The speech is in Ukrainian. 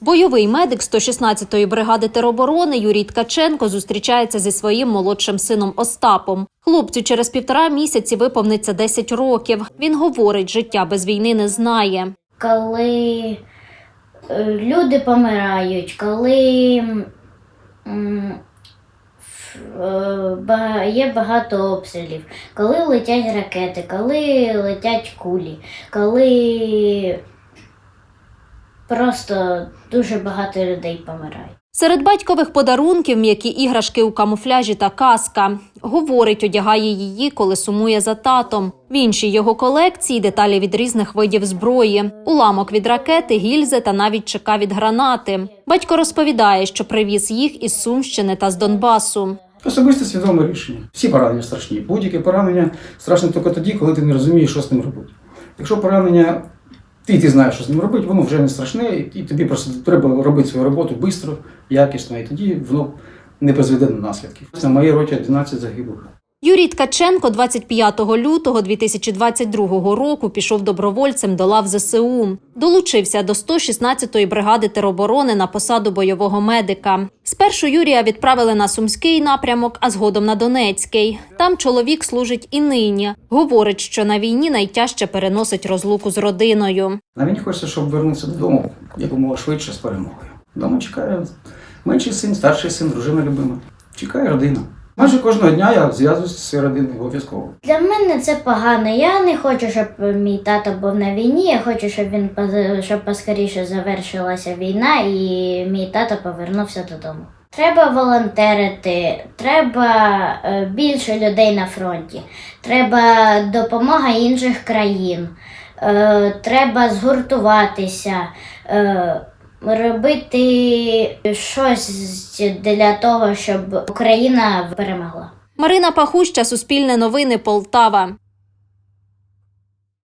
Бойовий медик 116-ї бригади тероборони Юрій Ткаченко зустрічається зі своїм молодшим сином Остапом. Хлопцю через півтора місяці виповниться 10 років. Він говорить, життя без війни не знає. коли е, люди помирають, коли е, є багато обстрілів, коли летять ракети, коли летять кулі, коли просто дуже багато людей помирають. Серед батькових подарунків м'які іграшки у камуфляжі та каска. Говорить, одягає її, коли сумує за татом. В іншій його колекції деталі від різних видів зброї, уламок від ракети, гільзи та навіть чека від гранати. Батько розповідає, що привіз їх із Сумщини та з Донбасу. Особисте свідоме рішення. Всі поранення страшні. Будь-яке поранення страшне тільки тоді, коли ти не розумієш, що з ним робити. Якщо поранення, ти, ти знаєш, що з ним робити, воно вже не страшне, і тобі просто треба робити свою роботу швидко, якісно, і тоді воно не призведе до наслідків. На моїй роті 11 загиблих. Юрій Ткаченко 25 лютого 2022 року пішов добровольцем до лав ЗСУ. Долучився до 116-ї бригади тероборони на посаду бойового медика. Спершу Юрія відправили на Сумський напрямок, а згодом на Донецький. Там чоловік служить і нині. Говорить, що на війні найтяжче переносить розлуку з родиною. А мені хочеться, щоб вернутися додому якомога швидше з перемогою. Дома чекає менший син, старший син, дружина любима. Чекає родина. Майже кожного дня я зв'язуюся з родиною обов'язково. Для мене це погано. Я не хочу, щоб мій тато був на війні. Я хочу, щоб він щоб поскоріше завершилася війна і мій тато повернувся додому. Треба волонтерити, треба е, більше людей на фронті, треба допомога інших країн, е, треба згуртуватися, е, робити щось для того, щоб Україна перемогла. Марина Пахуща, Суспільне новини, Полтава.